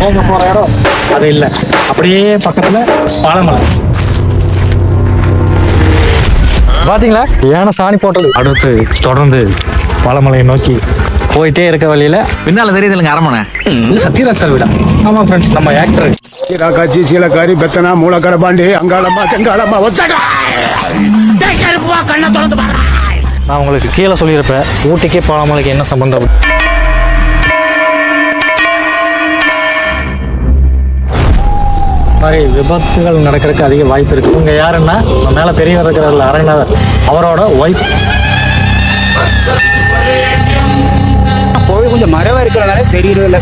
போக போற இடம்? அது இல்லை. அப்படியே பக்கத்துல பாலமலை. பாத்தீங்களா? யானை சாணி போட்டது. அடுத்து தொடர்ந்து பாலமலையை நோக்கி போயிட்டே இருக்க வழியில பின்னால தெரியுதுங்க அரமனை இது சத்யராஜ் சார் வீடா? ஆமா ஃப்ரெண்ட்ஸ் நம்ம ஆக்டர் சீலாக்காச்சி சீலக்காரி பெத்தனா மூலக்கர பாண்டி அங்காளம்மா தெங்காளம்மா ஒத்தடா நான் உங்களுக்கு கீழே சொல்லியிருப்பேன் ஊட்டிக்கு பாலமலைக்கு என்ன சம்பந்தம்? மாதிரி விபத்துகள் நடக்கிறதுக்கு அதிக வாய்ப்பு இருக்கு. இவங்க யாருன்னா நம்ம மேல பெரியவர் இருக்கிறதுல அரங்கநாதர் அவரோட ஒய்ஃப் கோவில் கொஞ்சம் மரவா இருக்கிறனால தெரியறது இல்ல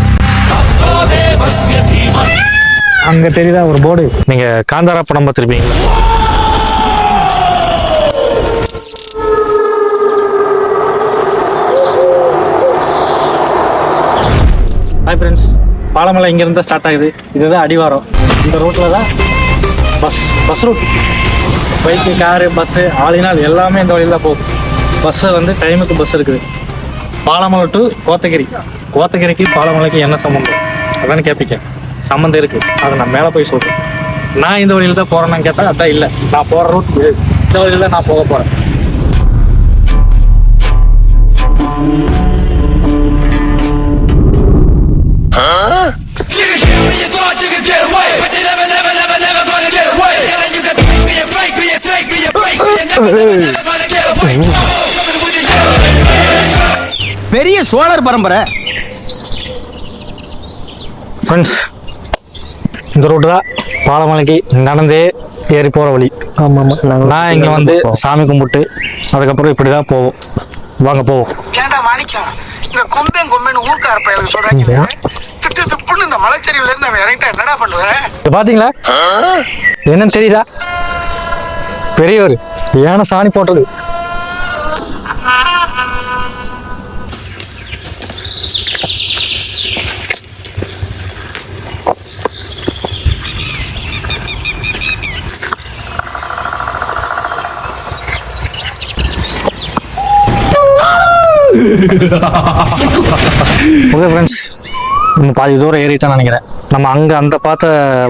அங்க தெரியுதா ஒரு போர்டு நீங்க காந்தாரா படம் பார்த்துருப்பீங்க ஹாய் ஃப்ரெண்ட்ஸ் பாலமலை இங்கேருந்து ஸ்டார்ட் ஆகுது. இதுதான் அடிவாரம். இந்த ரூட்டில் தான் bus bus route bike car bus ஆளினால் எல்லாமே இந்த வழியில் தான் போகுது. பஸ்ஸு வந்து டைமுக்கு பஸ் இருக்குது. பாலமலை டு கோத்தகிரி. கோத்தகிரிக்கு பாலமலைக்கு என்ன சம்மந்தம் அதான் கேட்பீங்க சம்மந்தம் இருக்குது அதை நான் மேலே போய் சொல்கிறேன் நான் இந்த வழியில் தான் போகிறேன்னு கேட்டால் அதான் இல்லை. நான் போகிற ரூட் இந்த வழியில் தான் நான் போக போகிறேன் பெரிய சோழர் பரம்பரை. ஃப்ரெண்ட்ஸ் இந்த ரூட்டு தான் பாலமலைக்கு நடந்தே ஏறி போகிற வழி. ஆமாம் ஆமாம் நான் இங்கே வந்து சாமி கும்பிட்டு அதுக்கப்புறம் இப்படி தான் போவோம். வாங்க போவோம். ஏன்டா மாணிக்கம்? இந்த கொம்பேன் கொம்பேன்னு ஊர்க்கார பையலுக்கு சொல்றாங்க திட்டு திப்புன்னு இந்த மலைச்சரிவுல இருந்து அவன் இறங்கிட்டா என்னடா பண்ணுவேன் இது பார்த்தீங்களா என்னன்னு தெரியுதா? பெரியவர் யானை சாணி போட்டது. ஓகே ஃப்ரெண்ட்ஸ் நம்ம பாதி தூரம் ஏறிட்டான்னு நினைக்கிறேன். நம்ம அங்கே அந்த பார்த்த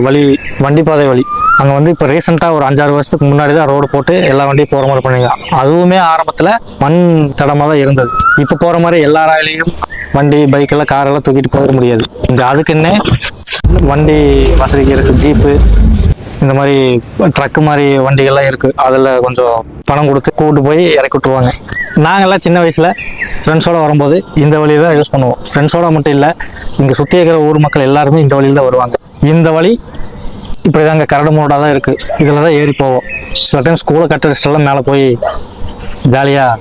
வழி வண்டி பாதை வழி அங்கே வந்து இப்போ ரீசெண்டாக ஒரு அஞ்சாறு வருஷத்துக்கு முன்னாடி தான் ரோடு போட்டு எல்லா வண்டியும் போகிற மாதிரி பண்ணீங்க அதுவுமே ஆரம்பத்தில் மண் தடமாக தான் இருந்தது. இப்போ போகிற மாதிரி எல்லா ராயிலையும் வண்டி பைக் எல்லாம் தூக்கிட்டு போக முடியாது. இங்கே அதுக்குன்னே வண்டி வசதிக்கு இருக்குது ஜீப்பு இந்த மாதிரி ட்ரக்கு மாதிரி வண்டிகள்லாம் இருக்குது அதில் கொஞ்சம் பணம் கொடுத்து கூட்டு போய் இறக்கி விட்ருவாங்க நாங்கள்லாம் சின்ன வயசில் ஃப்ரெண்ட்ஸோடு வரும்போது இந்த வழியை தான் யூஸ் பண்ணுவோம். ஃப்ரெண்ட்ஸோட மட்டும் இல்லை இங்கே சுற்றி இருக்கிற ஊர் மக்கள் எல்லாருமே இந்த வழியில் தான் வருவாங்க. இந்த வழி இப்படி தாங்க கரடு முரடாக தான் இருக்குது இதில் தான் ஏறி போவோம். சில டைம் ஸ்கூலை கட்டடிச்சிட்டெல்லாம் மேலே போய் ஜாலியாக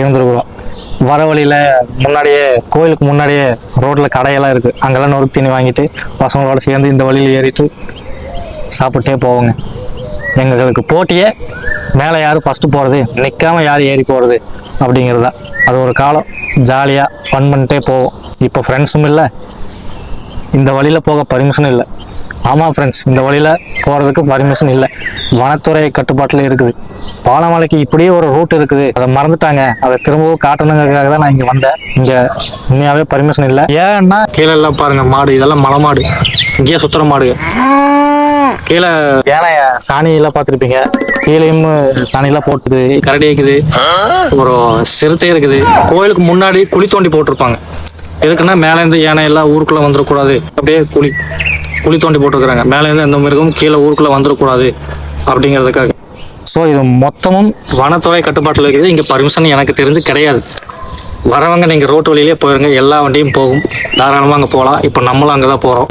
இருந்துருக்குறோம். வர வழியில் முன்னாடியே கோயிலுக்கு முன்னாடியே ரோட்டில் கடையெல்லாம் இருக்குது அங்கெல்லாம் நொறுக்கு தீனி வாங்கிட்டு பசங்களோட சேர்ந்து இந்த வழியில் ஏறிட்டு சாப்பிட்டே போவோங்க. எங்களுக்கு போட்டியே மேலே யார் ஃபஸ்ட்டு போகிறது நிற்காம யார் ஏறி போகிறது அப்படிங்கிறது. தான் அது ஒரு காலம். ஜாலியாக ஃபன் பண்ணிட்டே போவோம். இப்போ ஃப்ரெண்ட்ஸும் இல்லை. இந்த வழியில் போக பர்மிஷன் இல்லை. ஆமாம் ஃப்ரெண்ட்ஸ் இந்த வழியில் போகிறதுக்கு பர்மிஷன் இல்லை. வனத்துறை கட்டுப்பாட்டில் இருக்குது. பாலமலைக்கு இப்படியே ஒரு ரூட் இருக்குது. அதை மறந்துட்டாங்க. அதை திரும்பவும் காட்டணுங்கிறதுக்காக தான் நான் இங்கே வந்தேன். இங்கே உண்மையாகவே பர்மிஷன் இல்லை. ஏன்னா கீழே எல்லாம் பாருங்கள் மாடு. இதெல்லாம் மலை மாடு. இங்கேயே சுற்றுற மாடு கீழே யானை சாணியெல்லாம் பார்த்துருப்பீங்க. கீழேயும் சாணியெல்லாம் போட்டுது கரடி இருக்குது. ஒரு சிறுத்தை இருக்குது. கோயிலுக்கு முன்னாடி குழி தோண்டி போட்டிருப்பாங்க. எதுக்குன்னா மேலே இருந்து யானை எல்லாம் ஊருக்குள்ள வந்துடக்கூடாது. அப்படியே குழி குழி தோண்டி போட்டிருக்கிறாங்க. மேலே இருந்து எந்த மிருகமும் கீழே ஊருக்குள்ள வந்துடக்கூடாது அப்படிங்கிறதுக்காக. ஸோ இது மொத்தமும் வனத்துறை கட்டுப்பாட்டில் இருக்குது. இங்கே பர்மிஷன் எனக்கு தெரிஞ்சு கிடையாது. வரவங்க நீங்கள் ரோட்டு வழியிலே போயிருங்க. எல்லா வண்டியும் போகும். தாராளமாக அங்கே போகலாம். இப்போ நம்மளும் அங்கே தான் போகிறோம்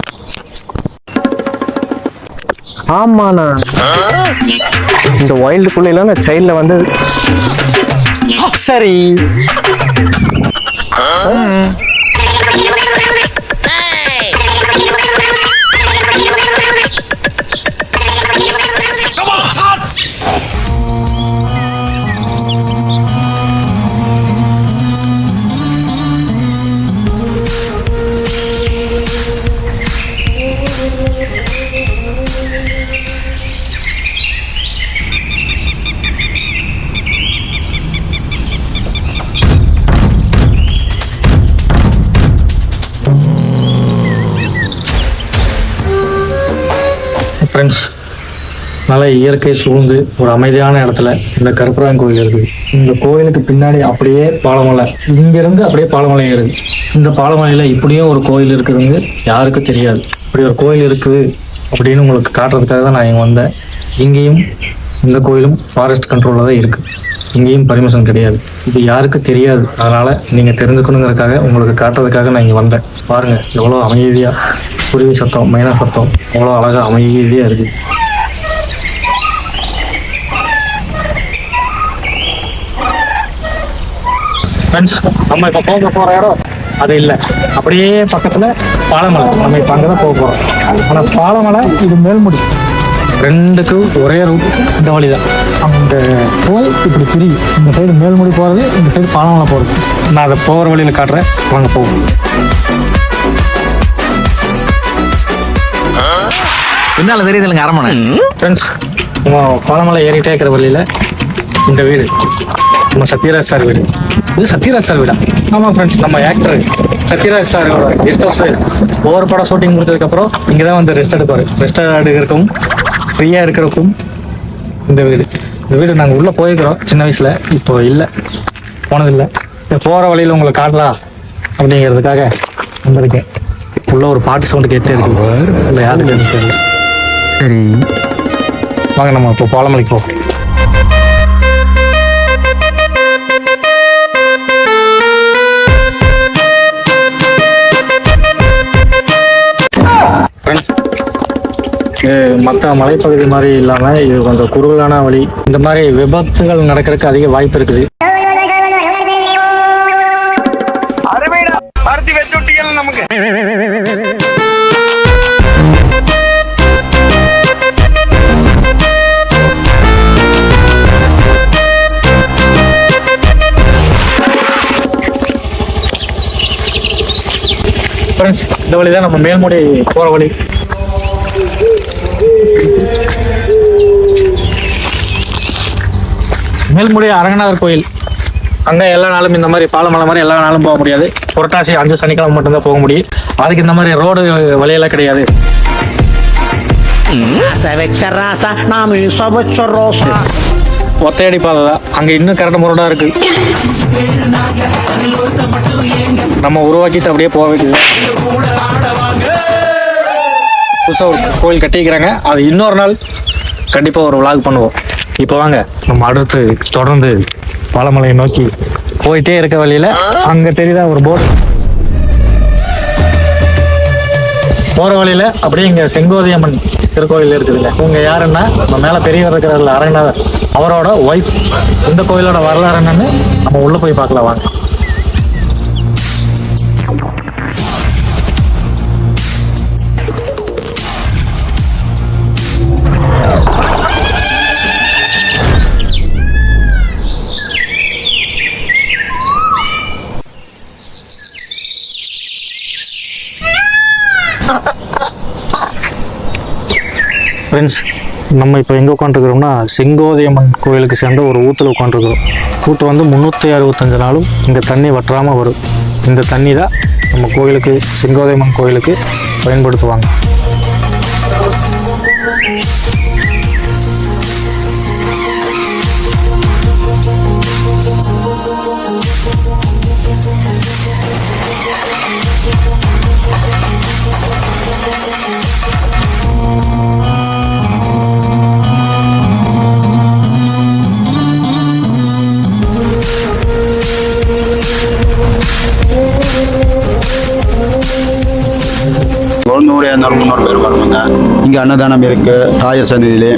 ஆமாண்ணா. இந்த வைல்டுக்குள்ள நான் சைல்டில் வந்து சரி. இயற்கை சூழ்ந்து ஒரு அமைதியான இடத்துல இந்த கருப்பராயன் கோயில் இருக்குது. இந்த கோயிலுக்கு பின்னாடி அப்படியே பாலமலை. இங்கிருந்து அப்படியே பாலமலை ஏறுது. இந்த பாலமலையில இப்படியும் ஒரு கோயில் இருக்குதுங்க. யாருக்கும் தெரியாது. இப்படி ஒரு கோயில் இருக்குது அப்படின்னு உங்களுக்கு காட்டுறதுக்காக தான் நான் இங்கே வந்தேன். இங்கேயும் இந்த கோயிலும் ஃபாரஸ்ட் கண்ட்ரோலில் தான் இருக்குது இங்கேயும் பர்மிஷன் கிடையாது. இது யாருக்கும் தெரியாது. அதனால நீங்கள் தெரிஞ்சுக்கணுங்கிறதுக்காக உங்களுக்கு காட்டுறதுக்காக நான் இங்கே வந்தேன். பாருங்கள் எவ்வளோ அமைதியாக குருவி சத்தம் மைனா சத்தம் எவ்வளோ அழகா அமைதியாக இருக்குது. ஃப்ரெண்ட்ஸ் நம்ம இப்போ போக போகிற இடம் அது இல்லை. அப்படியே பக்கத்தில் பாலமலை. நம்ம இப்போ அங்கே தான் போக போகிறோம் ஆனால் பாலமலை இது மேல்முடி. ரெண்டுக்கும் ஒரே ரூட் இந்த வழி தான் அந்த போய் இப்படி பிரியும் இந்த சைடு மேல்முடி போகிறது இந்த சைடு பாலமலை போகிறது நான் அதை போகிற வழியில் காட்டுறேன். வாங்க போவோம். பின்னால தெரியுதுலங்க அரமனை ஃப்ரெண்ட்ஸ் நம்ம பாலமலை ஏறிட்டே இருக்கிற வழியில் இந்த வீடு. நம்ம சத்யராஜ் சார் வீடு. இது சத்யராஜ் சார் வீடா? ஆமாம் ஃப்ரெண்ட்ஸ் நம்ம actor Sathyaraj sir guest house ஒவ்வொரு படம் ஷூட்டிங் முடிச்சதுக்கப்புறம் இங்கே தான் வந்து ரெஸ்ட் எடுப்பார். ரெஸ்ட் எடுக்கிறக்கும் ஃப்ரீயாக இருக்கிறக்கும் இந்த வீடு. இந்த வீடு நாங்கள் உள்ளே போயிருக்கிறோம். சின்ன வயசில். இப்போ இல்லை. போனதில்லை. போகிற வழியில் உங்களை காட்டலாம் அப்படிங்கிறதுக்காக வந்திருக்கேன். உள்ள ஒரு பாட்டு சவுண்டு கேட்டே இருக்கு. இல்லை யாருக்கு சரி. வாங்க நம்ம இப்போ பாலமலைக்கு போவோம். மற்ற மலைப்பகுதி மாதிரி இல்லாமல் இது கொஞ்சம் குறுகலான வழி. இந்த மாதிரி விபத்துகள் நடக்கிறதுக்கு அதிக வாய்ப்பு இருக்குது. ஃப்ரெண்ட்ஸ் இந்த வழி தான் நம்ம மேல்முடி போகிற வழி. மேல்முடி அரங்கநாதர் கோயில். அங்கே எல்லா நாளும் இந்த மாதிரி பாலமலை மாதிரி எல்லா நாளும் போக முடியாது. புரட்டாசி அஞ்சு சனிக்கிழமை மட்டும்தான் போக முடியும். அதுக்கு இந்த மாதிரி ரோடு வழியெல்லாம் கிடையாது. ஒத்தையடி பாதை தான் அங்கே இன்னும் கரெக்ட் முரடாக இருக்கு. நம்ம உருவாக்கிட்டு அப்படியே போக வேண்டியது புதுசாக ஒரு கோயில் கட்டிக்கிறாங்க அது இன்னொரு நாள் கண்டிப்பாக ஒரு விளாக் பண்ணுவோம். இப்போ வாங்க நம்ம அடுத்து தொடர்ந்து பாலமலையை நோக்கி போயிட்டே இருக்க வழியில் அங்கே தெரியுதா ஒரு போர்டு போகிற வழியில் அப்படியே இங்கே செங்கோதியம்மன் திருக்கோயில் இருக்குதுல்ல. இவங்க யாருன்னா நம்ம மேலே பெரியவர் இருக்கிறார்ல அரங்கநாதர் அவரோட ஒய்ஃப் இந்த கோயிலோட வரலாறு என்னன்னு நம்ம உள்ளே போய் பார்க்கலாம் வாங்க. ஃப்ரெண்ட்ஸ் நம்ம இப்போ எங்கே உட்காந்துருக்கிறோம்னா செங்கோதையம்மன் கோயிலுக்கு சேர்ந்த ஒரு ஊத்தில் உட்காந்துருக்குறோம் ஊற்று வந்து முந்நூற்றி அறுபத்தஞ்சு நாளும் இங்கே தண்ணி வற்றாமல் வரும். இந்த தண்ணி தான் நம்ம கோயிலுக்கு செங்கோதையம்மன் கோயிலுக்கு பயன்படுத்துவாங்க. ஒரு நூறு இரநூறு முந்நூறு பேர் வருவாங்க இங்கே அன்னதானம் இருக்கு தாய சந்நிதியிலே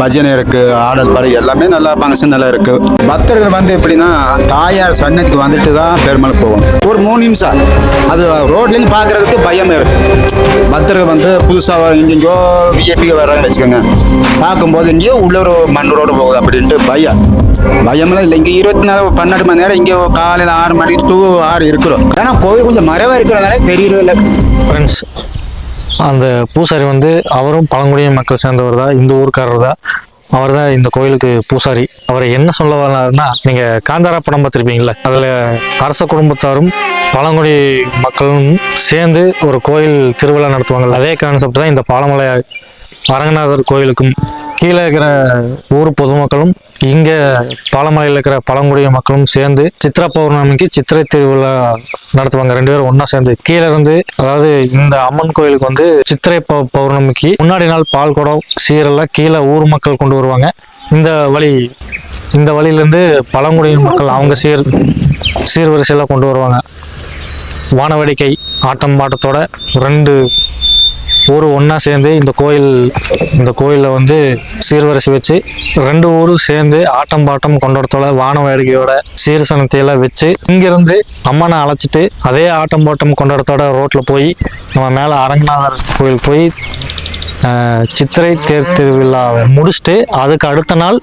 பஜனை இருக்கு ஆடல் பாரு எல்லாமே நல்லா ஃபங்க்ஷன் நல்லா இருக்கு. பக்தர்கள் வந்து எப்படின்னா தாயார் சன்னதிக்கு வந்துட்டு தான் பெருமாள் போவோம். ஒரு மூணு நிமிஷம். அது ரோட்லேருந்து பார்க்கறதுக்கு பயம் இருக்கு. பக்தர்கள் வந்து புதுசாக இங்கெங்கயோ விஐபி வர்றாங்கன்னு வச்சுக்கோங்க. பார்க்கும்போது எங்கேயோ உள்ள ஒரு மண் ரோடு போகுது அப்படின்ட்டு பயம். பயம்லாம் இல்லை இங்கே இருபத்தி நாலு பன்னெண்டு மணி நேரம் இங்கே காலையில் ஆறு மணி டூ ஆறு இருக்கிறோம். ஏன்னா கோவில் கொஞ்சம் மறைவாக இருக்கிறதுனால தெரியறது இல்லை ஃப்ரெண்ட்ஸ் அந்த பூசாரி வந்து அவரும் பழங்குடியின மக்கள் சேர்ந்தவர் தான் இந்த ஊர்க்காரர் தான். அவர் தான் இந்த கோயிலுக்கு பூசாரி. அவரை என்ன சொல்ல வர்றாருன்னா நீங்கள் காந்தாரா படம் பார்த்திருப்பீங்களா அதில் அரச குடும்பத்தாரும் பழங்குடி மக்களும் சேர்ந்து ஒரு கோயில் திருவிழா நடத்துவாங்க அதே கான்செப்ட் தான் இந்த பாலமலை அரங்கநாதர் கோயிலுக்கும் கீழே இருக்கிற ஊர் பொதுமக்களும் இங்கே பாலமலையில் இருக்கிற பழங்குடிய மக்களும் சேர்ந்து சித்ரா பௌர்ணமிக்கு சித்திரை திருவிழா நடத்துவாங்க. ரெண்டு பேரும் ஒன்றா சேர்ந்து. கீழே இருந்து அதாவது இந்த அம்மன் கோயிலுக்கு வந்து சித்திரை பௌர்ணமிக்கு முன்னாடி நாள் பால் குடம் சீரெல்லாம் கீழே ஊர் மக்கள் கொண்டு வருவாங்க. இந்த வழி இந்த வழியிலேருந்து பழங்குடியின மக்கள் அவங்க சீர் சீர்வரிசையெல்லாம் கொண்டு வருவாங்க. வானவேடிக்கை ஆட்டம் பாட்டத்தோட ரெண்டு ஊர் ஒன்றா சேர்ந்து இந்த கோயில் இந்த கோயிலில் வந்து சீர்வரிசை வச்சு ரெண்டு ஊரும் சேர்ந்து ஆட்டம் பாட்டம் கொண்டாடத்தோட வான வேடிக்கையோட சீர்சனத்தையெல்லாம் வச்சு இங்கிருந்து அம்மனை அழைச்சிட்டு அதே ஆட்டம் பாட்டம் கொண்டாடத்தோட ரோட்டில் போய் நம்ம மேலே அரங்கநாதர் கோயில் போய் சித்திரை தேர் திருவிழாவை முடிச்சுட்டு அதுக்கு அடுத்த நாள்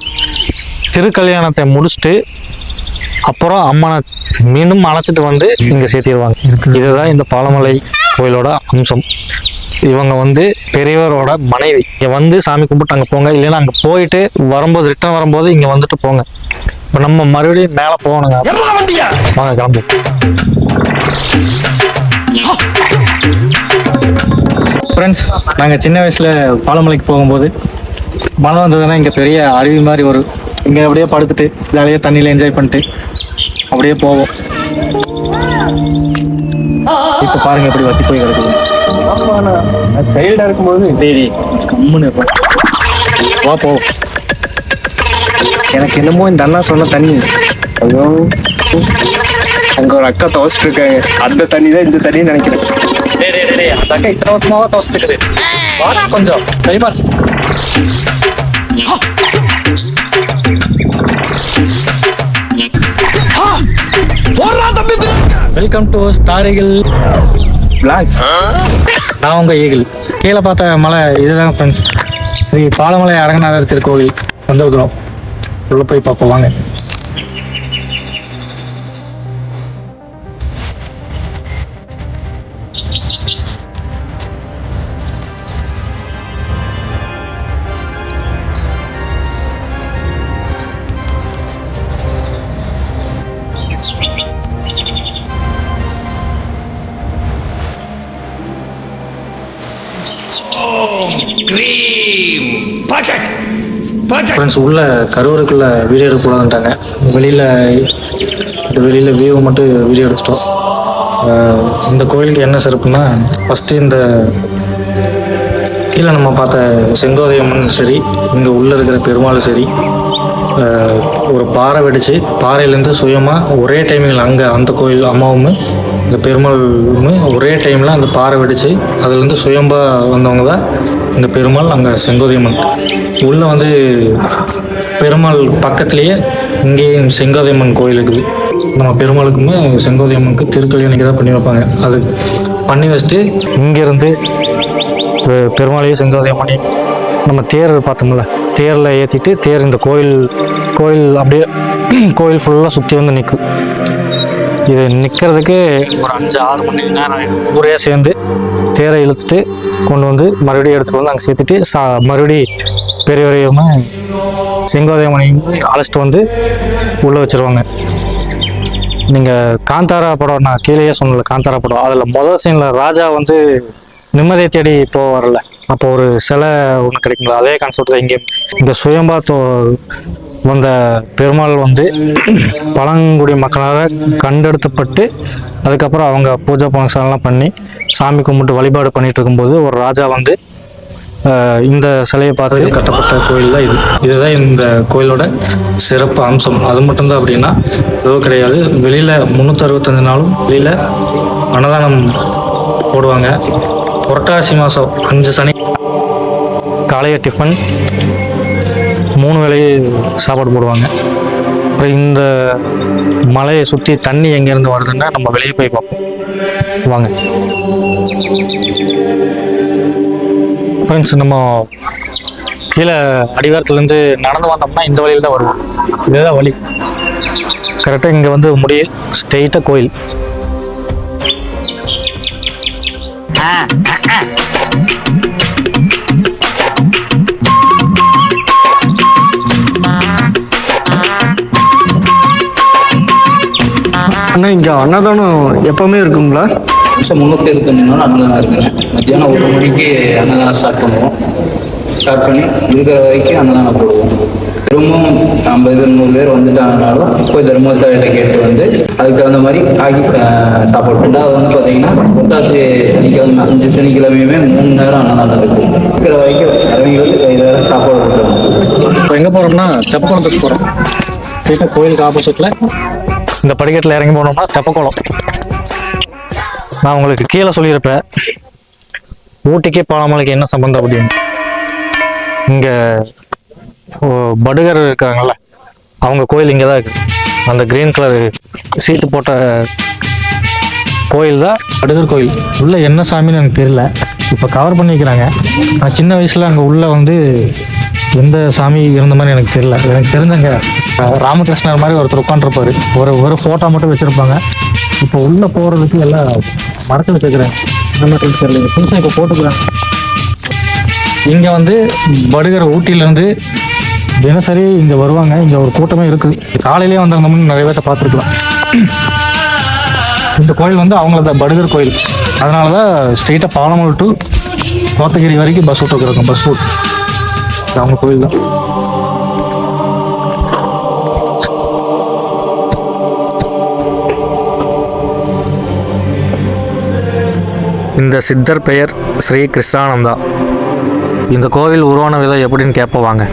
திருக்கல்யாணத்தை முடிச்சுட்டு அப்புறம் அம்மனை மீண்டும் அழைச்சிட்டு வந்து இங்கே சேர்த்திடுவாங்க. இதுதான் இந்த பாலமலை கோயிலோட அம்சம். இவங்க வந்து பெரியவரோட மனைவி. இங்கே வந்து சாமி கும்பிட்டு அங்கே போங்க. இல்லைன்னா அங்கே போயிட்டு வரும்போது ரிட்டர்ன் வரும்போது இங்கே வந்துட்டு போங்க. இப்போ நம்ம மறுபடியும் மேலே போகணுங்க. வாங்க கிளம்பு. ஃப்ரெண்ட்ஸ் நாங்கள் சின்ன வயசில் பாலமலைக்கு போகும்போது மழை வந்ததுன்னா இங்கே பெரிய அருவி மாதிரி வரும். இங்கே அப்படியே படுத்துட்டு ஜாலியாக தண்ணியில் என்ஜாய் பண்ணிட்டு அப்படியே போவோம். இப்போ பாருங்க எப்படி வத்தி போய் கிடக்குது. சைல்டா இருக்கும்போது டேய் கம்முன்னு. வா போ. எனக்கு என்னமோ இந்த அண்ணா சொன்ன தண்ணி. ஐயோ அங்க ஒரு அக்கா துவச்சிட்டு இருக்காங்க அந்த தண்ணி தான் இந்த தண்ணின்னு நினைக்கிறேன். அந்த அக்கா இத்தனை வருஷமாவா துவச்சிட்டுக்குது வாடா கொஞ்சம். சரி வெல்கம் டு ஸ்டாரிகள் பிளாக்ஸ் நான் உங்க ஈகிள் கீழே பார்த்த மலை இதுதான் ஃப்ரெண்ட்ஸ் ஸ்ரீ பாலமலை அரங்கநாதர் திருக்கோவில். வந்திருக்கிறோம். உள்ள போய் பார்ப்போம் வாங்க. ஃப்ரெண்ட்ஸ் உள்ள கரூருக்குள்ள வீடியோ எடுக்கக்கூடாதுன்ட்டாங்க. வெளியில் இந்த வெளியில் வியூவை மட்டும் வீடியோ எடுத்துட்டோம். இந்த கோயிலுக்கு என்ன சிறப்புன்னா ஃபஸ்ட்டு இந்த கீழே நம்ம பார்த்த செங்கோதையம்மன் சரி இங்கே உள்ளே இருக்கிற பெருமாளும் சரி ஒரு பாறை வெடிச்சு பாறையிலேருந்து சுயமாக ஒரே டைமில் அங்கே அந்த கோயில் அம்மாவும் இந்த பெருமாள்னு ஒரே டைமில் அந்த பாறை வெடித்து அதுலேருந்து சுயம்பா வந்தவங்க தான் இந்த பெருமாள் அங்கே செங்கோதையம்மன். உள்ளே வந்து பெருமாள் பக்கத்துலேயே இங்கேயும் செங்கோதையம்மன் கோயில் இருக்குது. நம்ம பெருமாளுக்குமே செங்கோதையம்மனுக்கு திருக்கல்யாணிக்கு தான் பண்ணி வைப்பாங்க. அது பண்ணி வச்சுட்டு இங்கேருந்து பெருமாளையும் செங்கோதையம்மனையும் நம்ம தேர் பார்த்தோம்ல தேரில் ஏற்றிட்டு தேர் இந்த கோயில் கோயில் அப்படியே கோயில் ஃபுல்லாக சுற்றி வந்து நிற்கும் இது நிற்கிறதுக்கு ஒரு அஞ்சு ஆறு மணி நேரம் ஊரே சேர்ந்து தேரை இழுத்துட்டு கொண்டு வந்து மறுபடியும் எடுத்துகிட்டு வந்து அங்கே சேர்த்துட்டு சா மறுபடி பெரியவரையும் செங்கோதயமனையும் அழைச்சிட்டு வந்து உள்ளே வச்சிருவாங்க. நீங்கள் காந்தாரா படம் நான் கீழேயே சொன்னல காந்தாரா படம். அதில் முதல் சீனில் ராஜா வந்து நிம்மதியை தேடி போவார்ல அப்போ ஒரு சிலை ஒன்று கிடைக்குங்களா அதே கான்செப்ட் தான் இங்கே இந்த சுயம்பா தோ வந்த பெருமாள் வந்து பழங்குடி மக்களால் கண்டெடுத்தப்பட்டு அதுக்கப்புறம் அவங்க பூஜை புனஸ்காரம்லாம் பண்ணி சாமி கும்பிட்டு வழிபாடு பண்ணிகிட்டு இருக்கும்போது ஒரு ராஜா வந்து இந்த சிலையை பார்த்து கட்டப்பட்ட கோயில் தான் இது. இதுதான் இந்த கோயிலோட சிறப்பு அம்சம். அது மட்டும்தான் அப்படின்னா எதுவும் கிடையாது. வெளியில் முந்நூற்றறுபத்தஞ்சு நாளும் வெளியில் அன்னதானம் போடுவாங்க. புரட்டாசி மாதம் அஞ்சு சனி காலைய டிஃபன் மூணு வேளையே சாப்பாடு போடுவாங்க. அப்புறம் இந்த மலையை சுற்றி தண்ணி எங்கேருந்து வருதுன்னா நம்ம வெளியே போய் பார்ப்போம். வாங்க. ஃப்ரெண்ட்ஸ் நம்ம கீழே அடிவாரத்துலேருந்து நடந்து வந்தோம்னா இந்த வழியில் தான் வருவோம். இதுதான் வழி. கரெக்டாக இங்கே வந்து முடியும் ஸ்ட்ரெயிட்டாக கோயில். அண்ணா இங்க அன்னதானம் எப்பவுமே இருக்குங்களா நிமிஷம் முந்நூற்றி இருபத்தஞ்சு நாள் அன்னதானம் இருக்குங்க. மத்தியானம் ஒரு மணிக்கு அன்னதானம் ஸ்டார்ட் பண்ணுவோம். ஸ்டார்ட் பண்ணி இருக்கிற வரைக்கும் அன்னதானம் போடுவோம். திரும்பவும் ஐம்பது நூறு பேர் வந்துட்டாங்கனாலும் போய் தர்மத்தாரிட்ட கேட்டு வந்து அதுக்கு தகுந்த மாதிரி ஆக்கி சா- சாப்பாடு. ரெண்டாவது வந்து பார்த்தீங்கன்னா புத்தாசி சனிக்கிழமை அஞ்சு சனிக்கிழமையுமே மூணு நேரம் அன்னதானம் இருக்கும். இருக்கிற வரைக்கும் இறங்கிகளுக்கு கையில் சாப்பாடு கொடுத்துருவோம். இப்போ எங்கே போகிறோம்னா தெப்பக்குளத்துக்கு போகிறோம் ஸ்ட்ரெயிட்டாக கோயிலுக்கு ஆப்போசிட்டில் இந்த படிக்கட்டில் இறங்கி போனோம்னா தெப்பக்குளம். நான் உங்களுக்கு கீழே சொல்லியிருப்பேன். ஊட்டிக்கே பாலமலைக்கு என்ன சம்பந்தம் அப்படின்னு. இங்கே படுகர் இருக்காங்கல்ல அவங்க கோயில் இங்கே தான் இருக்கு. அந்த கிரீன் கலர் சீட்டு போட்ட கோயில் தான் படுகர் கோயில். உள்ளே என்ன சாமின்னு எனக்கு தெரியல. இப்போ கவர் பண்ணி வைக்கிறாங்க நான் சின்ன வயசில் அங்கே உள்ளே வந்து எந்த சாமி இருந்த மாதிரி எனக்கு தெரியல. எனக்கு தெரிஞ்சங்க ராமகிருஷ்ணர் மாதிரி ஒருத்தர் உட்காந்துருப்பாரு ஒரு ஒரு ஃபோட்டோ மட்டும் வச்சிருப்பாங்க. இப்போ உள்ள போறதுக்கு எல்லாம் மரத்தில் கேட்குறாங்க இந்த மாதிரி தெரியல. புதுசாக இப்போ போட்டுக்கிறாங்க. இங்க வந்து படுகிற ஊட்டில இருந்து தினசரி இங்க வருவாங்க. இங்க ஒரு கூட்டமே இருக்கு காலையிலேயே வந்தாங்கன்னு நிறைய பேர்த்த பார்த்துருக்கலாம். இந்த கோயில் வந்து அவங்கள படுகர் கோயில். அதனால தான் ஸ்ட்ரெயிட்டாக பாலமூர் டு கோத்தகிரி வரைக்கும் பஸ் விட்டு இருக்கும் பஸ் ரூட் அவங்க கோயில் தான். இந்த சித்தர் பெயர் ஸ்ரீ கிருஷ்ணானந்தா. இந்த கோவில் உருவான விதம் எப்படின்னு கேட்போம் வாங்க.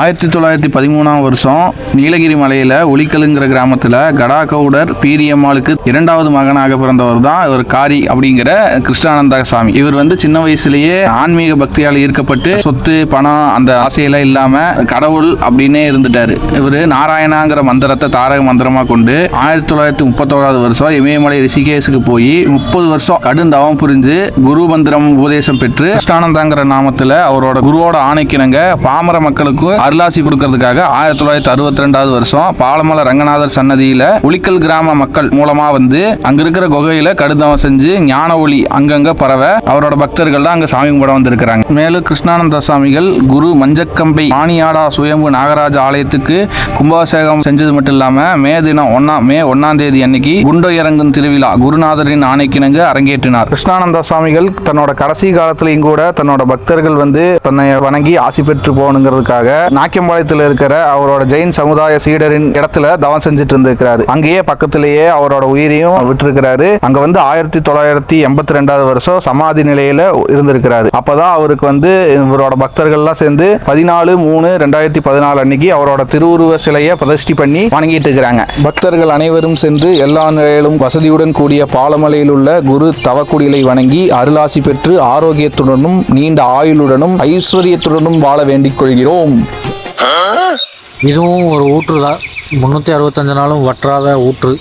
ஆயிரத்தி தொள்ளாயிரத்தி பதிமூணாம் வருஷம் நீலகிரி மலையில் ஒலிக்கலுங்கிற கிராமத்தில் கடா கவுடர் பீரியம்மாளுக்கு இரண்டாவது மகனாக பிறந்தவர் தான் இவர் காரி அப்படிங்கிற கிருஷ்ணானந்தா சாமி. இவர் வந்து சின்ன வயசுலேயே ஆன்மீக பக்தியால் ஈர்க்கப்பட்டு சொத்து பணம் அந்த ஆசையெல்லாம் இல்லாமல் கடவுள் அப்படின்னே இருந்துட்டார். இவர் நாராயணாங்கிற மந்திரத்தை தாரக மந்திரமாக கொண்டு ஆயிரத்தி தொள்ளாயிரத்தி முப்பத்தோராவது வருஷம் இமயமலை ரிஷிகேஷுக்கு போய் முப்பது வருஷம் கடும் தவம் புரிஞ்சு குரு மந்திரம் உபதேசம் பெற்று கிருஷ்ணானந்தாங்கிற நாமத்தில் அவரோட குருவோட ஆணைக்கிணங்க பாமர மக்களுக்கு அருளாசி கொடுக்கறதுக்காக ஆயிரத்தி தொள்ளாயிரத்தி அறுபத்தி ரெண்டாவது வருஷம் பாலமலை ரங்கநாதர் சன்னதியில உளிக்கல் கிராம மக்கள் மூலமா வந்து அங்க இருக்கிற குகையில கடுதவம் செஞ்சு ஞான ஒளி அங்கங்க பரவ அவரோட பக்தர்கள் அங்க சாமி கும்பிட வந்திருக்கிறாங்க. மேலும் கிருஷ்ணானந்த சாமிகள் குரு மஞ்சக்கம்பை மானியாடா சுயம்பு நாகராஜ ஆலயத்துக்கு கும்பாபிஷேகம் செஞ்சது மட்டும் இல்லாம மே தினம் ஒன்னா மே ஒன்னாம் தேதி அன்னைக்கு குண்டோ இறங்கும் திருவிழா குருநாதரின் ஆணைக்கிணங்க அரங்கேற்றினார். கிருஷ்ணானந்த சுவாமிகள் தன்னோட கடைசி காலத்திலையும் கூட தன்னோட பக்தர்கள் வந்து தன்னை வணங்கி ஆசி பெற்று போகணுங்கிறதுக்காக நாக்கியம்பாளையத்தில் இருக்கிற அவரோட ஜெயின் சமுதாய சீடரின் இடத்துல தவம் செஞ்சுட்டு இருந்திருக்கிறாரு. அங்கேயே பக்கத்திலேயே அவரோட உயிரையும் விட்டிருக்கிறாரு. அங்க வந்து ஆயிரத்தி தொள்ளாயிரத்தி எண்பத்தி ரெண்டாவது வருஷம் சமாதி நிலையில இருந்திருக்கிறாரு. அப்பதான் அவருக்கு வந்து இவரோட பக்தர்கள்லாம் சேர்ந்து பதினாலு மூணு ரெண்டாயிரத்தி பதினாலு அன்னைக்கு அவரோட திருவுருவ சிலையை பிரதிஷ்டி பண்ணி வணங்கிட்டு இருக்கிறாங்க. பக்தர்கள் அனைவரும் சென்று எல்லா நிலையிலும் வசதியுடன் கூடிய பாலமலையில் உள்ள குரு தவக்குடிலை வணங்கி அருளாசி பெற்று ஆரோக்கியத்துடனும் நீண்ட ஆயுளுடனும் ஐஸ்வர்யத்துடனும் வாழ வேண்டிக் கொள்கிறோம். இதுவும் ஒரு ஊற்று தான். முந்நூற்றி அறுபத்தஞ்சு நாளும் வற்றாத ஊற்று.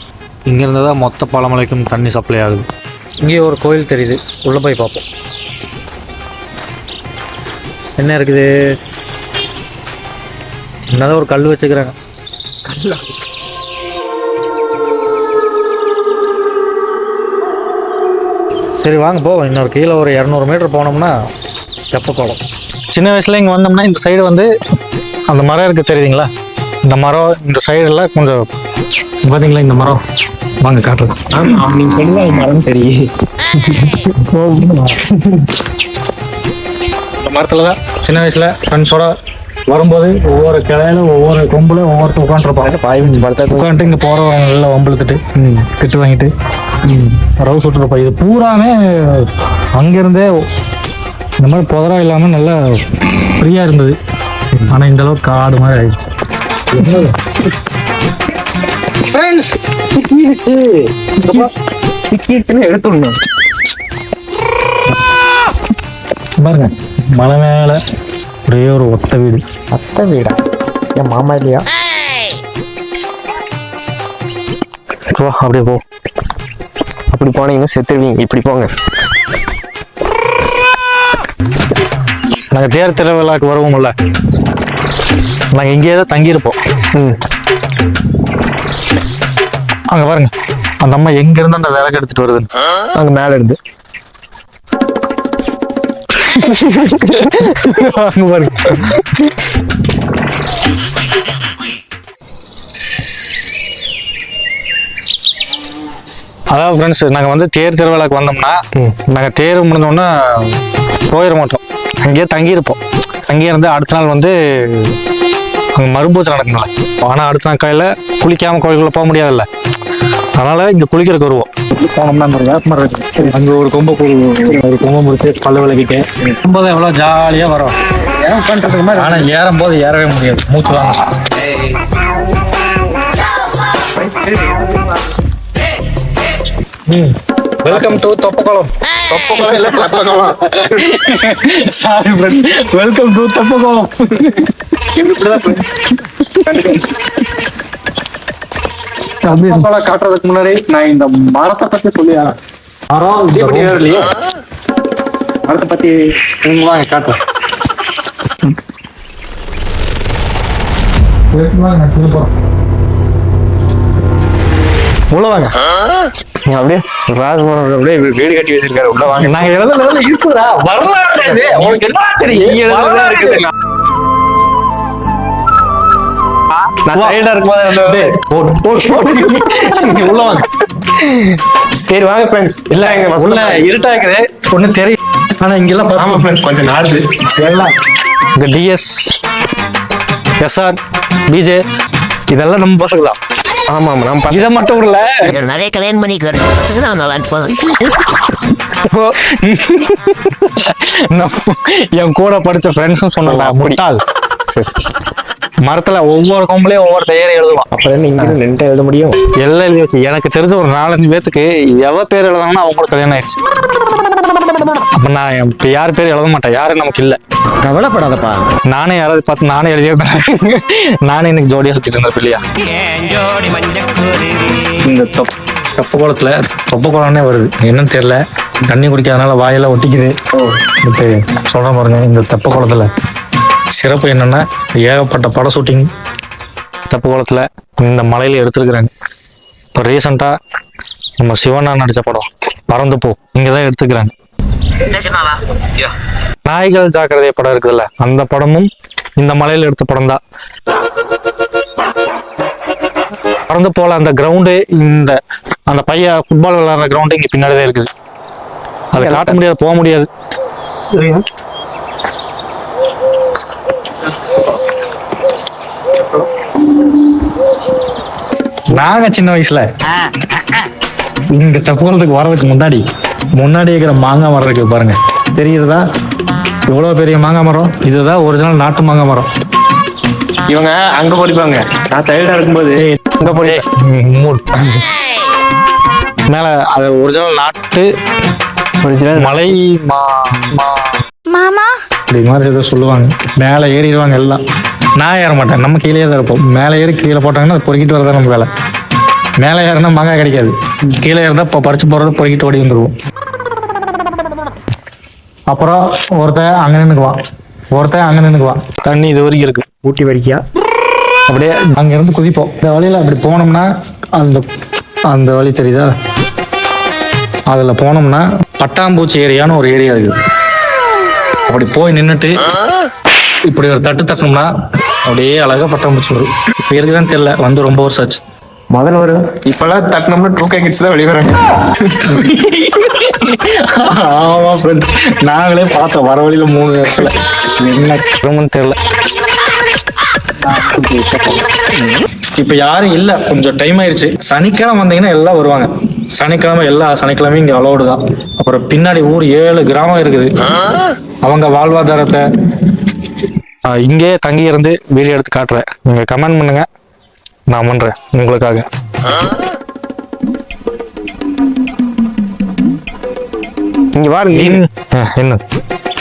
இங்கேருந்து தான் மொத்த பாலமலைக்கும் தண்ணி சப்ளை ஆகுது. இங்கே ஒரு கோயில் தெரியுது. உள்ளே போய் பார்ப்போம். என்ன இருக்குது? என்னதான் ஒரு கல் வச்சுக்கிறாங்க. சரி வாங்க போவோம். இன்னொரு கீழே ஒரு இரநூறு மீட்டர் போனோம்னா தெப்பக்குளம் சின்ன வயசுல இங்கே வந்தோம்னா இந்த சைடு வந்து அந்த மரம் இருக்கு தெரியுதுங்களா? இந்த மரம் இந்த சைடெல்லாம் கொஞ்சம் பார்த்தீங்களா இந்த மரம்? வாங்க காட்டுறேன் ஆமா நீங்க சொல்லுங்க அது மரம் தெரியும் இந்த மரத்தில் தான் சின்ன வயசுல ஃப்ரெண்ட்ஸோட வரும்போது ஒவ்வொரு கிளையில ஒவ்வொரு கொம்புல ஒவ்வொருத்தர் உட்காந்துருப்பாங்க பாய்விஞ்சு படுத்தா உட்காந்துட்டு இங்கே போகிறவங்க எல்லாம் வம்பிழுத்துட்டு திட்டு வாங்கிட்டு ரவு சுட்டுருப்போம் இது பூராமே அங்கேருந்தே இந்த மாதிரி புதரா இல்லாமல் நல்லா ஃப்ரீயாக இருந்தது. ஆனால் இந்த அளவுக்கு காடு மாதிரி ஆயிடுச்சு. ஃப்ரெண்ட்ஸ் சிக்கிடுச்சு. சிக்கிடுச்சுன்னு எடுத்துடணும். பாருங்க மலை மேலே ஒரே ஒரு ஒத்த வீடு. அத்தை வீடா? என் மாமா இல்லையா? அப்படியே போ. அப்படி போனீங்கன்னா செத்துருவீங்க இப்படி போங்க. நாங்கள் தேர் திருவிழாக்கு வருவோம்ல. நாங்கள் இங்கேயே தான் தங்கியிருப்போம். அங்கே பாருங்க. அந்த அம்மா எங்கேருந்து அந்த விறகு எடுத்துட்டு வருதுன்னு. அங்க மேல இருந்து. அங்கே பாருங்க. அதாவது ஃப்ரெண்ட்ஸ் நாங்கள் வந்து தேர் திருவிழாக்கு வந்தோம்னா நாங்கள் தேர் முடிஞ்சோடனே போயிட மாட்டோம். அங்கேயே தங்கியிருப்போம். அங்கேயே இருந்து அடுத்த நாள் வந்து அங்கே மறுபூஜை நடக்கும்ல. ஆனால் அடுத்த நாள் காலையில் குளிக்காமல் கோயிலுக்குள்ள போக முடியாதுல்ல. அதனால இங்கே குளிக்கிறதுக்கு வருவோம். போனோம்னா அந்த வேப்பமரம் இருக்கு. அங்கே ஒரு கொம்பை போடு ஒரு கொம்பை முடிச்சு பல்ல விளக்கிட்டு போது எவ்வளோ ஜாலியாக வரும். ஆனால் ஏறும் போது ஏறவே முடியாது. மூச்சு வாங்க. வெல்கம் டு தொப்பக்குளம் தொப்பக்குளம் இல்ல Thoppakulam sorry friend welcome to Thoppakulam காட்டுறதுக்கு முன்னாடி நான் இந்த மரத்தை பத்தி சொல்லி மரம் இல்லையா மரத்தை பத்தி நீங்க வாங்க காட்டுறேன். உள்ள வாங்க. அப்படியே ராஜ்மோகன் அப்படியே வீடு கட்டி வச்சிருக்காரு. உள்ள வாங்க. நாங்க எழுத எழுத இருக்குதா? வரலாறு. உங்களுக்கு என்ன தெரியும்? இருக்குது. நான் இருக்கும்போது உள்ள வாங்க. சரி வாங்க ஃப்ரெண்ட்ஸ் இல்ல எங்க உள்ள இருட்டா இருக்குது. ஒண்ணு தெரியும் ஆனா இங்க எல்லாம் ஆமா ஃப்ரெண்ட்ஸ் கொஞ்சம் நாடுது எல்லாம். இங்க டிஎஸ் எஸ்ஆர் பிஜே இதெல்லாம் நம்ம பசங்க தான் ஆமா ஆமா நம்ம இதை மட்டும் இல்ல நிறைய கல்யாணம் பண்ணிக்கிறேன் பசங்க தான் நல்லா என் கூட படிச்ச ஃப்ரெண்ட்ஸும் சொன்னாங்க முட்டாள். மரத்துல ஒவ்வொரு கொம்பளையும் ஒவ்வொரு தயாரி எழுதுவான் அப்புறம் நீங்க நின்று எழுத முடியும்? எல்லாம் எழுதி வச்சு. எனக்கு தெரிஞ்ச ஒரு நாலஞ்சு பேத்துக்கு எவ பேர் எழுதாங்கன்னா அவங்களுக்கு கல்யாணம் ஆயிடுச்சு. அப்ப நான் இப்ப யார் பேர் எழுத மாட்டேன். யாரும் நமக்கு இல்ல. கவலைப்படாதப்பா. நானே யாராவது பார்த்து நானே எழுதியிருந்தேன் நானே இன்னைக்கு ஜோடியா சுத்திட்டு இருந்தேன் இல்லையா இந்த தொப் தொப்ப குளத்துல தொப்ப குளம்னே வருது. என்னன்னு தெரியல. தண்ணி குடிக்காதனால வாயெல்லாம் ஒட்டிக்குது. சொல்றேன் பாருங்க இந்த தெப்ப குளத்துல சிறப்பு என்னன்னா ஏகப்பட்ட பட ஷூட்டிங் தெப்ப குளத்துல இந்த மலையில எடுத்திருக்கிறாங்க. இப்போ ரீசெண்டாக நம்ம சிவனா நடிச்ச படம் பறந்து போ இங்கே தான் எடுத்துக்கிறாங்க நாய்கள் ஜாக்கிரதை படம் இருக்குதுல்ல அந்த படமும் இந்த மலையில எடுத்த படம் தான். பறந்து போல அந்த கிரவுண்டு இந்த அந்த பையன் ஃபுட்பால் விளையாடுற கிரவுண்டு இங்க பின்னாடி தான் இருக்குது. அதை காட்ட முடியாது போக முடியாது. நாங்க சின்ன வயசுல இங்க தப்புகளுக்கு வர்றதுக்கு முன்னாடி முன்னாடி இருக்கிற மாங்காய் மரம் இருக்கு பாருங்க. தெரியுதா? இவ்வளவு பெரிய மாங்காய் மரம்? இதுதான் ஒரிஜினல் நாட்டு மாங்காய் மரம். இவங்க அங்க படிப்பாங்க நான் சைல்டா இருக்கும்போது. அங்க போய் மேல அது ஒரிஜினல் நாட்டு ஒரிஜினல் மலை மா மாமா? அப்படி மாதிரி ஏதோ சொல்லுவாங்க. மேலே ஏறிடுவாங்க எல்லாம். நான் ஏற மாட்டேன். நம்ம கீழே தான் இருப்போம். மேலே ஏறி கீழே போட்டாங்கன்னா அது பொறுக்கிட்டு வரதான் நம்ம வேலை. மேலே ஏறினா மாங்காய் கிடைக்காது. கீழே இருந்தால் இப்போ பறிச்சு போடுறது பொறுக்கிட்டு ஓடி வந்துருவோம். அப்புறம் ஒருத்தன் அங்கே நின்னுக்குவான். ஒருத்தன் அங்கே நின்னுக்குவான். தண்ணி இது வரைக்கும் இருக்கு. ஊட்டி வரிக்கியா? அப்படியே அங்க இருந்து குதிப்போம். இந்த வழியில அப்படி போனோம்னா அந்த அந்த வழி தெரியுதா? அதுல போனோம்னா பட்டாம்பூச்சி ஏரியான்னு ஒரு ஏரியா இருக்குது அப்படி போய் நின்னுட்டு இப்படி ஒரு தட்டு தட்டணும்னா அப்படியே அழகா பட்டாம்பூச்சி வரும் இப்போ இருக்குதான்னு தெரியல வந்து ரொம்ப வருஷம் ஆச்சு. முதல்ல வரும் இப்பெல்லாம் தட்டினோம்னா டூ கே கிட்ஸ் தான் வெளியே வராங்க ஆமா ஃப்ரெண்ட் நாங்களே பார்த்தோம் வர வழியில மூணு இடத்துல. என்ன கிரமம்னு தெரியல. இப்ப யாரும் இல்ல கொஞ்சம் டைம் ஆயிருச்சு. சனிக்கிழமை வந்தீங்கன்னா எல்லாம் வருவாங்க. சனிக்கிழமை எல்லா சனிக்கிழமையும் இங்க அலோடு தான். அப்புறம் பின்னாடி ஊர் ஏழு கிராமம் இருக்குது. அவங்க வாழ்வாதாரத்தை ஆஹ் இங்கே தங்கி இருந்து வீடியோ எடுத்து காட்டுறேன். நீங்க கமெண்ட் பண்ணுங்க. நான் பண்றேன். உங்களுக்காக. இங்க பாருங்க மீன் என்ன?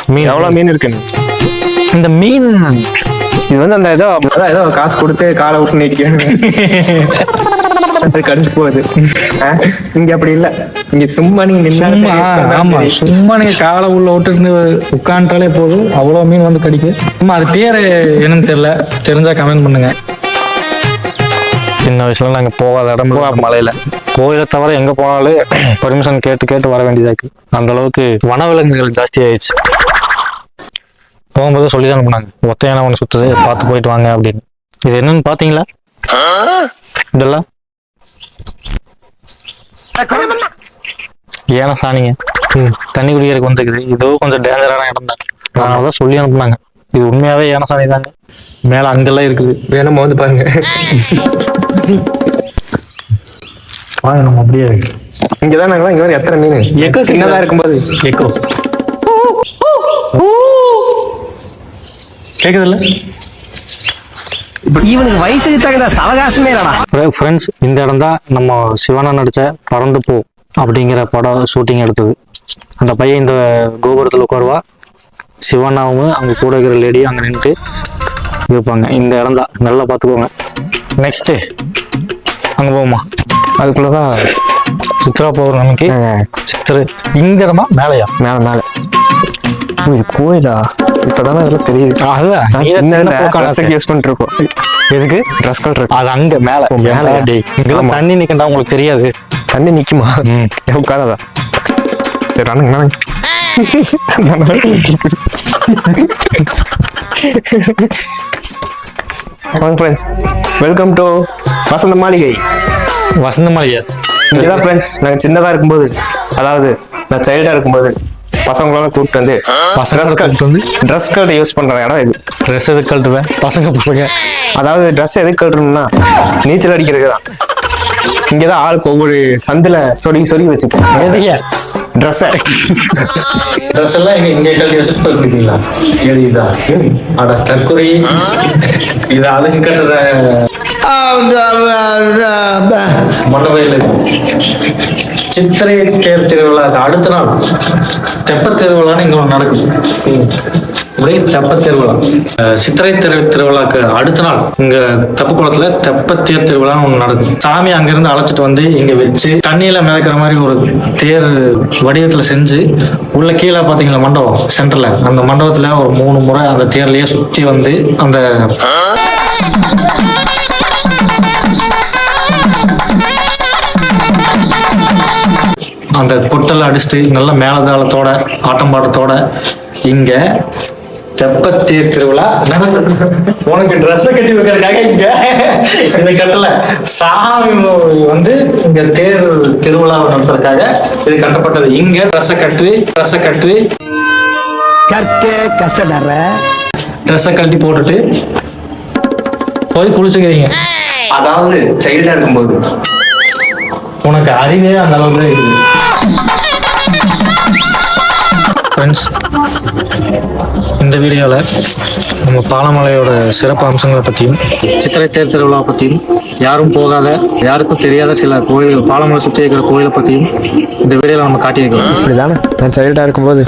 மீன். எவ்வளவு மீன் இருக்கு இந்த மீன். இது வந்து அந்த ஏதோ ஏதோ காசு கொடுத்து காலை விட்டு நிக்க அது கடிச்சு போகுது? இங்க அப்படி இல்ல. இங்க சும்மா நீங்க நின்னா சும்மா ஆமா சும்மா நீங்க காலை உள்ள விட்டுட்டு உட்காந்துட்டாலே போதும். அவ்வளவு மீன் வந்து கடிக்கு. சும்மா அது பேரு என்னன்னு தெரியல. தெரிஞ்சா கமெண்ட் பண்ணுங்க. சின்ன வயசுல நாங்க போகாத இடம் மலையில. கோயிலை தவிர எங்க போனாலும் பர்மிஷன் கேட்டு கேட்டு வர வேண்டியதா இருக்கு. அந்த அளவுக்கு வனவிலங்குகள் ஜாஸ்தி ஆயிடுச்சு. போகும்போது சொல்லி தான் அனுப்புனாங்க. ஒத்தையான ஒன்று சுத்துது பார்த்து போயிட்டு வாங்க அப்படின்னு. இது என்னன்னு பாத்தீங்களா? இதெல்லாம்? ஏன சாணிங்க? தண்ணி குடிக்கிறதுக்கு வந்துருக்குது. இதோ கொஞ்சம் டேஞ்சரான இடம் தான். அதனால தான் சொல்லி அனுப்புனாங்க. இது உண்மையாவே ஏன சாணி தாங்க மேல அங்கெல்லாம் இருக்குது. வேணுமா வந்து பாருங்க. வாங்க நம்ம அப்படியே இங்கதான் நாங்களாம் இங்க வந்து எத்தனை மீன்? எக்கோ சின்னதா இருக்கும்போது. எக்கோ கேக்குதுல்ல? இவனுக்கு வயசுக்கு தகுந்த சவகாசமே இல்லடா. ஃப்ரெண்ட்ஸ் இந்த இடம் தான் நம்ம சிவனா நடிச்ச பறந்து போ அப்படிங்கிற படம் ஷூட்டிங் எடுத்தது. அந்த பையன் இந்த கோபுரத்தில் உட்காருவா. சிவனாவும் அவங்க கூட இருக்கிற லேடி அங்கே நின்றுட்டு இருப்பாங்க. இந்த இடம் தான் நல்லா பார்த்துக்கோங்க. நெக்ஸ்ட்டு அங்கே போவோமா அதுக்குள்ளே தான் சித்ரா பௌர்ணமிக்கு சித்திரை. இங்கேருமா மேலையா? மேல மேல. இது கோயிலா? இப்பதானே இதெல்லாம் தெரியுது. அதுதான். யூஸ் பண்ணிட்டு இருக்கோம். எதுக்கு? ட்ரெஸ் கலர் அது அங்க மேல? மேல இங்கெல்லாம். தண்ணி நிக்கண்டா உங்களுக்கு தெரியாது. தண்ணி நிக்குமா? உட்காராதா? சரி வாங்க ஃப்ரெண்ட்ஸ் வெல்கம் டு வசந்த மாளிகை. வசந்த மாளிகை. இங்கதான் ஃப்ரெண்ட்ஸ் நாங்கள் சின்னதா இருக்கும்போது அதாவது நான் சைல்டா இருக்கும்போது பசங்களோட கூப்பிட்டு வந்து பசங்க ட்ரெஸ் கூப்பிட்டு வந்து? ட்ரெஸ் கல்ட் யூஸ் பண்ற இடம் இது. ட்ரெஸ் எதுக்கு கழட்டுவேன் பசங்க பசங்க. அதாவது ட்ரெஸ் எதுக்கு கழட்டணும்னா நீச்சல் அடிக்கிறதுக்கு தான். இங்கதான் ஆளுக்கு ஒவ்வொரு சந்தில சொருகி சொருகி வச்சுப்போம். ட்ரெஸ்ஸை ட்ரெஸ் எல்லாம் இங்க இங்க கழட்டி வச்சுட்டு போயிருக்கீங்களா? இதா. அட தற்கொலை. இது அதுக்கு கட்டுற மண்டபையில் சித்திரை தேர் திருவிழா அடுத்த நாள். தெப்பத்திருவிழான்னு இங்க ஒண்ணு நடக்குது. அப்படியே திருவிழா. சித்திரை திரு திருவிழாக்கு அடுத்த நாள். இங்க தெப்பக்குளத்துல தெப்பத்தேர் திருவிழான்னு ஒண்ணு நடக்கும் சாமி அங்கிருந்து அழைச்சிட்டு வந்து இங்க வச்சு தண்ணியில மிதக்கிற மாதிரி ஒரு தேர் வடிவத்துல செஞ்சு உள்ள கீழே பாத்தீங்களா மண்டபம் சென்டர்ல அந்த மண்டபத்துல ஒரு மூணு முறை அந்த தேர்லயே சுத்தி வந்து அந்த அந்த பொட்டெல்லாம் அடிச்சுட்டு நல்ல மேலதாளத்தோட ஆட்டம் பாட்டத்தோட இங்க தெப்பத்தேர் திருவிழா. உனக்கு ட்ரெஸ் கட்டி வைக்கிறதுக்காக இங்க இந்த கட்டல. சாமி வந்து இங்க தேர் திருவிழாவை நடத்துறதுக்காக இது கட்டப்பட்டது. இங்க ட்ரெஸ்ஸை கட்டு ட்ரெஸ்ஸை கட்டு. கற்க கசடற. ட்ரெஸ்ஸை கழட்டி போட்டுட்டு போய் குளிச்சுக்கிறீங்க. அதாவது சைல்டா இருக்கும்போது. உனக்கு அறிவே அந்த அளவுக்கு இருக்குது. ஃப்ரெண்ட்ஸ் இந்த வீடியோவில் நம்ம பாலமலையோட சிறப்பு அம்சங்களை பற்றியும் சித்திரை தேர் திருவிழா பற்றியும் யாரும் போகாத யாருக்கும் தெரியாத சில கோயில்கள் பாலமலை சுற்றி இருக்கிற கோயிலை பற்றியும் இந்த வீடியோவில் நம்ம காட்டியிருக்கிறோம் இப்படிதானே நான் சைல்டாக இருக்கும்போது.